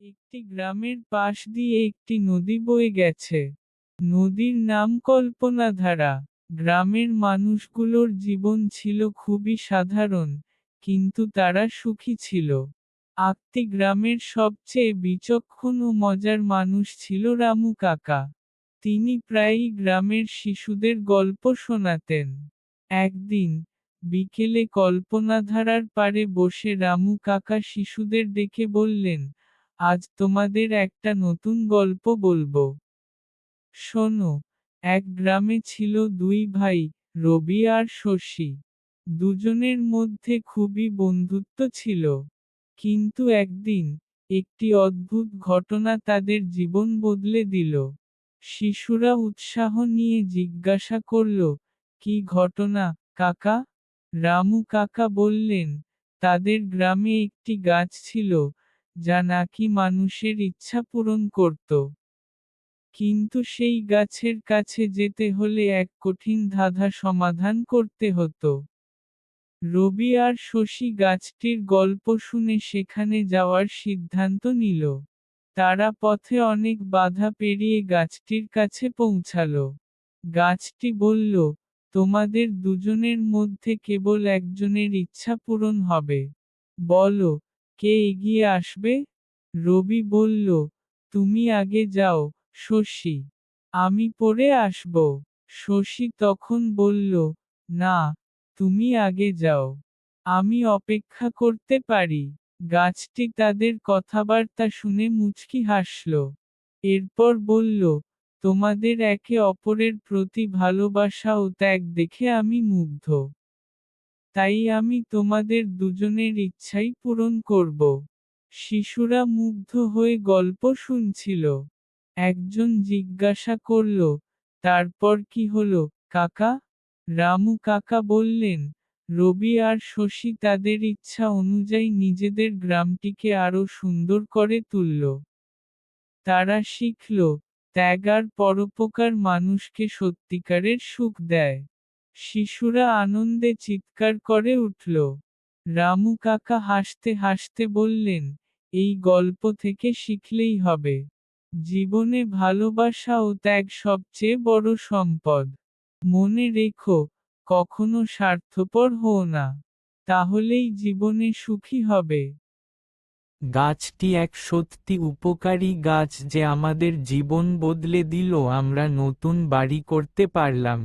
একটি গ্রামের পাশ দিয়ে একটি নদী বয়ে গেছে। নদীর নাম কল্পনাধারা। গ্রামের মানুষগুলোর জীবন ছিল খুবই সাধারণ, কিন্তু তারা সুখী ছিল। আকতি গ্রামের সবচেয়ে বিচক্ষণ ও মজার মানুষ ছিল রামু কাকা। তিনি প্রায়ই গ্রামের শিশুদের গল্প শোনাতেন। একদিন, বিকেলে কল্পনাধারার পারে বসে রামু কাকা শিশুদের ডেকে বললেন, আজ তোমাদের একটা নতুন গল্প বলব। শোনো, এক গ্রামে ছিল দুই ভাই, রবি আর শশী। দুজনের মধ্যে খুবই বন্ধুত্ব ছিল। কিন্তু একদিন, একটি অদ্ভুত ঘটনা তাদের জীবন বদলে দিল। শিশুরা উৎসাহ নিয়ে জিজ্ঞাসা করল, কি ঘটনা, কাকা? রামু কাকা বললেন, তাদের গ্রামে একটি গাছ ছিল, যা নাকি মানুষের ইচ্ছা পূরণ করত। কিন্তু সেই গাছের কাছে যেতে হলে এক কঠিন ধাঁধা সমাধান করতে হতো। রবি আর শশী গাছটির গল্প শুনে সেখানে যাওয়ার সিদ্ধান্ত নিল। তারা পথে অনেক বাধা পেরিয়ে গাছটির কাছে পৌঁছালো। গাছটি বলল, তোমাদের দুজনের মধ্যে কেবল একজনের ইচ্ছা পূরণ হবে। বলো, কে এগিয়ে আসবে? রবি বলল, তুমি আগে যাও, শশী। আমি পরে আসব। শশী তখন বলল, না, তুমি আগে যাও। আমি অপেক্ষা করতে পারি। গাছটি তাদের কথাবার্তা শুনে মুচকি হাসল। এরপর বলল, তোমাদের একে অপরের প্রতি ভালোবাসা ও ত্যাগ দেখে আমি মুগ্ধ। তাই আমি তোমাদের দুজনের ইচ্ছাই পূরণ করব। শিশুরা মুগ্ধ হয়ে গল্প শুনছিল। একজন জিজ্ঞাসা করল, তারপর কি হলো, কাকা? রামু কাকা বললেন, রবি আর শশী তাদের ইচ্ছা অনুযায়ী নিজেদের গ্রামটিকে আরও সুন্দর করে তুলল। তারা শিখল, ত্যাগ আর পরোপকার মানুষকে সত্যিকারের সুখ দেয়। শিশুরা আনন্দে চিৎকার করে উঠল। রামু কাকা হাসতে হাসতে বললেন, এই গল্প থেকে শিখলেই হবে। জীবনে ভালোবাসা ও ত্যাগ সবচেয়ে বড় সম্পদ। মনে রেখো, কখনো স্বার্থপর হও না। তাহলেই জীবনে সুখী হবে। গাছটি এক সত্যি উপকারী গাছ যে আমাদের জীবন বদলে দিল আমরা নতুন বাড়ি করতে পারলাম